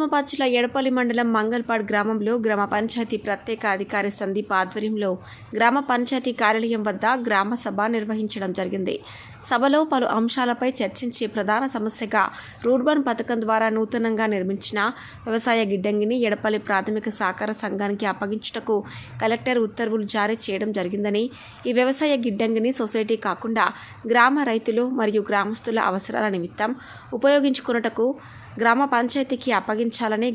నిజామాబాద్ ఎడపల్లి మండలం మంగల్పాడ్ గ్రామంలో గ్రామ పంచాయతీ ప్రత్యేక అధికారి సందీప్ ఆధ్వర్యంలో గ్రామ పంచాయతీ కార్యాలయం వద్ద గ్రామ సభ నిర్వహించడం జరిగింది. సభలో పలు అంశాలపై చర్చించి ప్రధాన సమస్యగా రూర్బన్ పథకం ద్వారా నూతనంగా నిర్మించిన వ్యవసాయ గిడ్డంగిని ఎడపల్లి ప్రాథమిక సహకార సంఘానికి అప్పగించుటకు కలెక్టర్ ఉత్తర్వులు జారీ చేయడం జరిగిందని ఈ వ్యవసాయ గిడ్డంగిని సొసైటీ కాకుండా గ్రామ రైతులు మరియు గ్రామస్తుల అవసరాల నిమిత్తం ఉపయోగించుకున్నటకు గ్రామ పంచాయతీకి అప్పగించ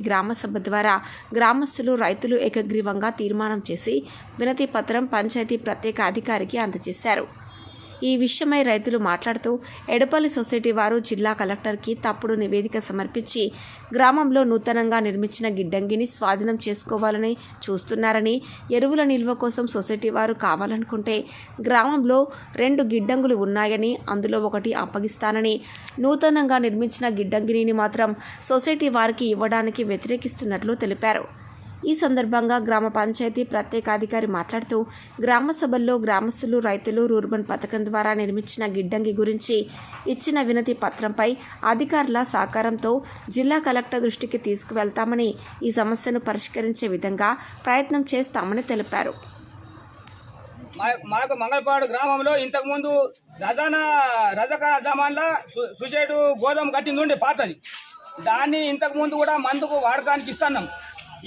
గ్రామ సభ ద్వారా గ్రామస్తులు రైతులు ఏకగ్రీవంగా తీర్మానం చేసి వినతి పత్రం పంచాయతీ ప్రత్యేక అధికారికి అందజేశారు. ఈ విషయమై రైతులు మాట్లాడుతూ ఎడపల్లి సొసైటీ వారు జిల్లా కలెక్టర్కి తప్పుడు నివేదిక సమర్పించి గ్రామంలో నూతనంగా నిర్మించిన గిడ్డంగిని స్వాధీనం చేసుకోవాలని చూస్తున్నారని ఎరువుల నిల్వ కోసం సొసైటీ వారు కావాలనుకుంటే గ్రామంలో రెండు గిడ్డంగులు ఉన్నాయని అందులో ఒకటి అప్పగిస్తానని నూతనంగా నిర్మించిన గిడ్డంగిని మాత్రం సొసైటీ వారికి ఇవ్వడానికి వ్యతిరేకిస్తున్నట్లు తెలిపారు. ఈ సందర్భంగా గ్రామ పంచాయతీ ప్రత్యేక అధికారి మాట్లాడుతూ గ్రామ సభల్లో గ్రామస్తులు రైతులు రూర్బన్ పథకం ద్వారా నిర్మించిన గిడ్డంగి గురించి ఇచ్చిన వినతి పత్రంపై అధికారుల సహకారంతో జిల్లా కలెక్టర్ దృష్టికి తీసుకువెళ్తామని ఈ సమస్యను పరిష్కరించే విధంగా ప్రయత్నం చేస్తామని తెలిపారు. మా మాకు మంగళపాడు గ్రామంలో ఇంతకుముందు రజానా రజక జమాన్లో సు- గోధుమ కట్టింది ఉండే పాతది. దాన్ని ఇంతకుముందు కూడా మందుకు వాడకానికి ఇస్తున్నాం.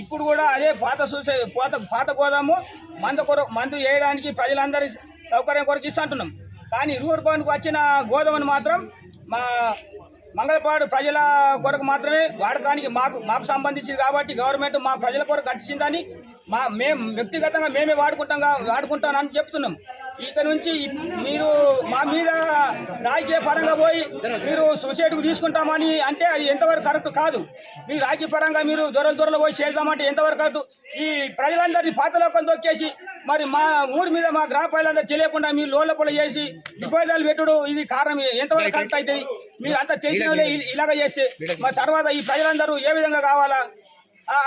ఇప్పుడు కూడా అదే పాత చూసే పాత పాత గోదాము మందు కొరకు మందు వేయడానికి ప్రజలందరి సౌకర్యం కొరకు ఇస్తుంటున్నాం. కానీ రూర్బాన్కు వచ్చిన గోధుమను మాత్రం మా మంగళపాడు ప్రజల కొరకు మాత్రమే వాడకానికి మాకు మాకు సంబంధించింది కాబట్టి గవర్నమెంట్ మా ప్రజల కొరకు కట్టించిందని మా మేము వ్యక్తిగతంగా మేమే వాడుకుంటాం వాడుకుంటానని చెప్తున్నాం. ఇక నుంచి మీరు రాజకీయ పరంగా పోయి మీరు సొసైటీకి తీసుకుంటామని అంటే అది ఎంతవరకు కరెక్ట్ కాదు. మీరు రాజకీయ పరంగా మీరు దొరల దొరలు పోయి చేద్దామంటే ఎంతవరకు కరెక్ట్? ఈ ప్రజలందరినీ పాతలోకం తొక్కేసి మరి మా ఊరి మీద మా గ్రామ ప్రజలందరూ తెలియకుండా మీరు లోన్ల పొల చేసి డిపాజిట్లు పెట్టుడు ఇది కారణం ఎంతవరకు కరెక్ట్ అవుతాయి మీరు అంతా చేసిన ఇలాగ చేస్తే మరి తర్వాత ఈ ప్రజలందరూ ఏ విధంగా కావాలా?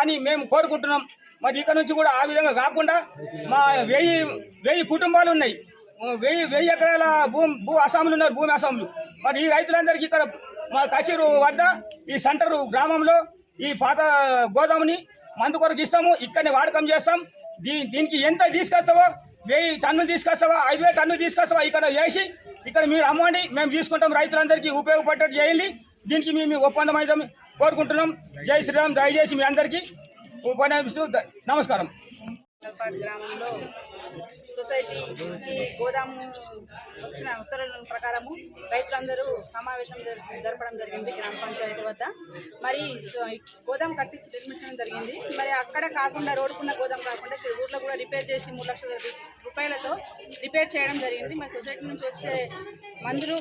అని మేము కోరుకుంటున్నాం. మరి ఇక్కడ నుంచి కూడా ఆ విధంగా కాకుండా మా వెయ్యి వెయ్యి కుటుంబాలు ఉన్నాయి. వెయ్యి వెయ్యి ఎకరాల భూమి భూ అసాములు ఉన్నారు భూమి అసాములు మరి ఈ రైతులందరికీ ఇక్కడ మా కచేరు వద్ద ఈ సెంటర్ గ్రామంలో ఈ పాత గోదాముని మందు కొరకు ఇస్తాము ఇక్కడనే వాడకం చేస్తాం. దీ దీనికి ఎంత తీసుకొస్తావో వెయ్యి టన్నులు తీసుకొస్తావా ఐదు వేల టన్నులు తీసుకొస్తావా ఇక్కడ వేసి ఇక్కడ మీరు అమ్మండి మేము తీసుకుంటాం రైతులందరికీ ఉపయోగపడేటట్టు చేయండి. దీనికి మేము ఒప్పందం అయితే కోరుకుంటున్నాం. జై శ్రీరామ్ దయచేసి మీ అందరికీ ఉపన్యాసిస్తూ నమస్కారం. గ్రామంలో నుంచి గోదాము వచ్చిన ఉత్తర్వుల ప్రకారము రైతులందరూ సమావేశం జరి- జరపడం జరిగింది గ్రామ పంచాయతీ వద్ద. మరి గోదాం కట్టించి నిర్మించడం జరిగింది. మరి అక్కడ కాకుండా రోడ్డుకున్న గోదాం కాకుండా ఊర్లో కూడా రిపేర్ చేసి మూడు లక్షల రూపాయలతో రిపేర్ చేయడం జరిగింది. మరి సొసైటీ నుంచి వచ్చే మందులు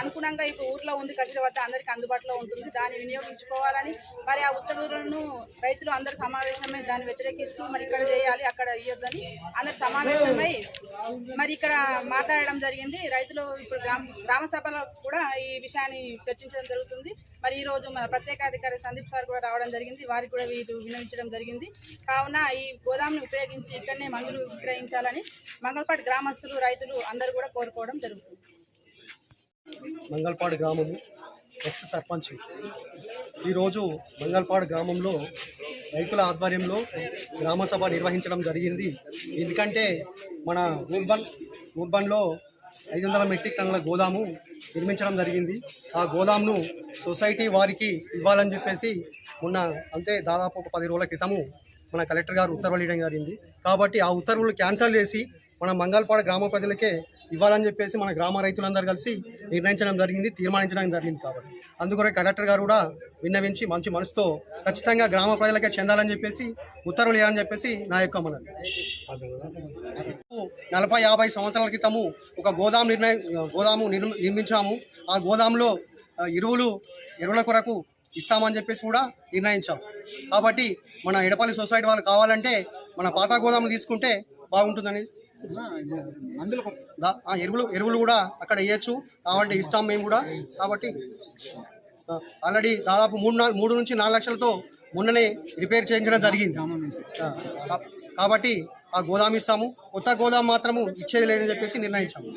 అనుగుణంగా ఇప్పుడు ఊర్లో ఉంది కట్టిన వద్ద అందరికీ అందుబాటులో ఉంటుంది. దాన్ని వినియోగించుకోవాలని మరి ఆ ఉత్తర్వులను రైతులు అందరు సమావేశమై దాన్ని వ్యతిరేకిస్తూ మరి ఇక్కడ చేయాలి అక్కడ ఇవ్వద్దని అందరు సమావేశమై మరి ఇక్కడ మాట్లాడడం జరిగింది. రైతులు ఇప్పుడు గ్రామ గ్రామ సభలో కూడా ఈ విషయాన్ని చర్చించడం జరుగుతుంది. మరి ఈ రోజు మన ప్రత్యేకాధికారి సందీప్ సార్ కూడా రావడం జరిగింది. వారికి కూడా వీరు వినవించడం జరిగింది. కావున ఈ గోదాంని ఉపయోగించి ఇక్కడనే మందులు విక్రయించాలని మంగళపాటి గ్రామస్తులు రైతులు అందరూ కూడా కోరుకోవడం జరుగుతుంది. మంగళపాడు గ్రామము ఎక్స్ సర్పంచ్. ఈరోజు మంగళపాడు గ్రామంలో రైతుల ఆధ్వర్యంలో గ్రామసభ నిర్వహించడం జరిగింది. ఎందుకంటే మన ఊర్బన్ ఊర్బన్లో ఐదు వందల మెట్రిక్ టన్నుల గోదాము నిర్మించడం జరిగింది. ఆ గోదాంను సొసైటీ వారికి ఇవ్వాలని చెప్పేసి మొన్న అంతే దాదాపు ఒక పది రోజుల క్రితము మన కలెక్టర్ గారు ఉత్తర్వులు ఇవ్వడం జరిగింది. కాబట్టి ఆ ఉత్తర్వులు క్యాన్సల్ చేసి మన మంగాల్పాడ గ్రామ ప్రజలకే ఇవ్వాలని చెప్పేసి మన గ్రామ రైతులందరూ కలిసి నిర్ణయించడం జరిగింది తీర్మానించడం జరిగింది కాబట్టి. అందుకొరకు కలెక్టర్ గారు కూడా విన్నవించి మంచి మనసుతో ఖచ్చితంగా గ్రామ ప్రజలకే చెందాలని చెప్పేసి ఉత్తర్వులు ఇవ్వాలని చెప్పేసి నా యొక్క మన నలభై యాభై సంవత్సరాల క్రితము ఒక గోదాం నిర్ణయం గోదాము నిర్మించాము. ఆ గోదాంలో ఎరువులు ఎరువుల కొరకు ఇస్తామని చెప్పేసి కూడా నిర్ణయించాం. కాబట్టి మన ఎడపల్లి సొసైటీ వాళ్ళు కావాలంటే మన పాత గోదాములు తీసుకుంటే బాగుంటుందని ఆ, ఎరువులు ఎరువులు కూడా అక్కడ వేయచ్చు. కావాలంటే ఇస్తాం మేము కూడా. కాబట్టి ఆల్రెడీ దాదాపు మూడు నాలుగు మూడు నుంచి నాలుగు లక్షలతో మొన్ననే రిపేర్ చేయించడం జరిగింది. కాబట్టి ఆ గోదాం ఇస్తాము. కొత్త గోదాం మాత్రము ఇచ్చేది లేదని చెప్పేసి నిర్ణయించాము.